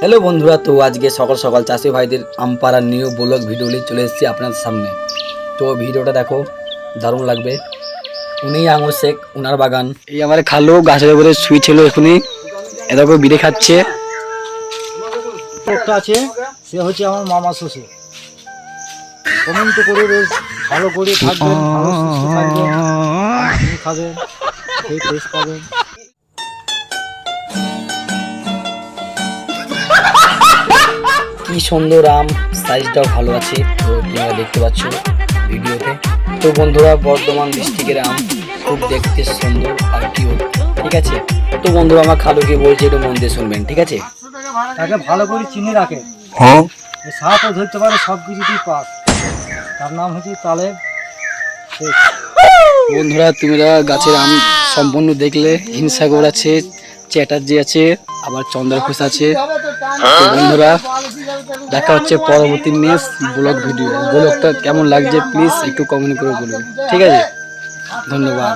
Hello বন্ধুরা তো আজকে সকাল সকাল চাষি ভাইদের আমপাড়ার নিউ ব্লগ ভিডিও নিয়ে চলে এসেছি আপনাদের সামনে। তো ভিডিওটা দেখো দারুণ লাগবে। উনি আঙুর শেখ উনার বাগান। এই আমার খালো গাছের উপরে শুয়ে ছিল এখনই এত করে বিড়ে খাচ্ছে। আছে সে হচ্ছে আমার মামা শ্বশুর। কমেন্ট করে বেশ ভালো করে থাকবেন ভালো সুস্থ থাকবেন খাবেন সেই টেস্ট পাবেন। কি সুন্দর আম সাইজটাও ভালো আছে তো তোমরা দেখতে পাচ্ছ ভিডিওতে। তো বন্ধুরা বর্ধমান ডিস্ট্রিক্টের আম খুব দেখতে সুন্দর আর কিউ ঠিক আছে? তো বন্ধুরা আমার খালুকে বলছে একটু মন দিয়ে শুনবেন ঠিক আছে? তাকে ভালো করে চিনি রাখে। এই সাপও ধরতে পারে সব কিছুতেই পাস। তার নাম হচ্ছে তালেব শেখ। বন্ধুরা তোমরা গাছের আম সম্পূর্ণ দেখলে হিমসাগর আছে চ্যাটার্জি আছে আবার চন্দ্রঘোষ আছে। বন্ধুরা দেখা হচ্ছে পরবর্তী নেক্সট ব্লগ ভিডিও ব্লগটা কেমন লাগছে প্লিজ একটু কমেন্ট করে বলবেন ঠিক আছে? ধন্যবাদ।